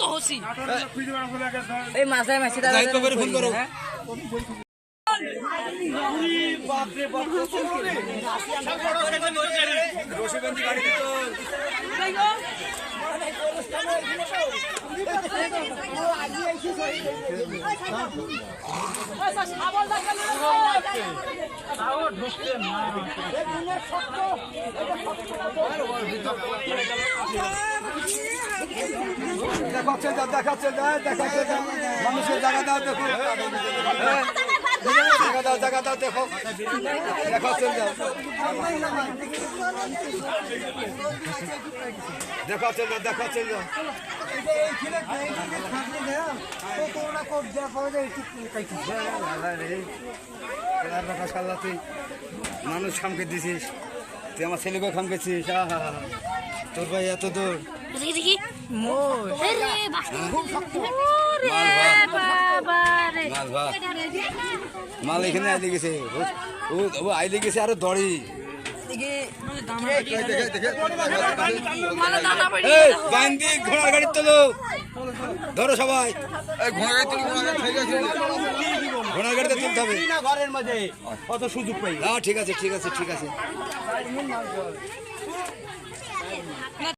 তো হসি। এই মাছে মাছি দায়িত্ব করে ফোন করো। দেখাচ্ছে দেখাচ্ছে দেখাচ্ছে মানুষের জায়গা দাও, দেখো। জায়গা দাও জায়গা দাও, দেখো। দেখাচ্ছে দেখাচ্ছে দেখাচ্ছে মানুষ খামকে দিছিস, তুই আমার ছেলেকে খামকেছিস তোর ভাই এত দূর। দেখি দেখি। আরে ওরে মাল ভাত। বাবা রে। মাল এখানে আইলে গেছে। ও- ও আইলে গেছে আরও দড়ি। ঘোড়ার গাড়ি তোলো। ধরো সবাই। ঘোড়ার গাড়িতে তুলতে হবে। ঘরের মাঝে। কত সুযোগ পাই। হ্যাঁ ঠিক আছে ঠিক আছে ঠিক আছে।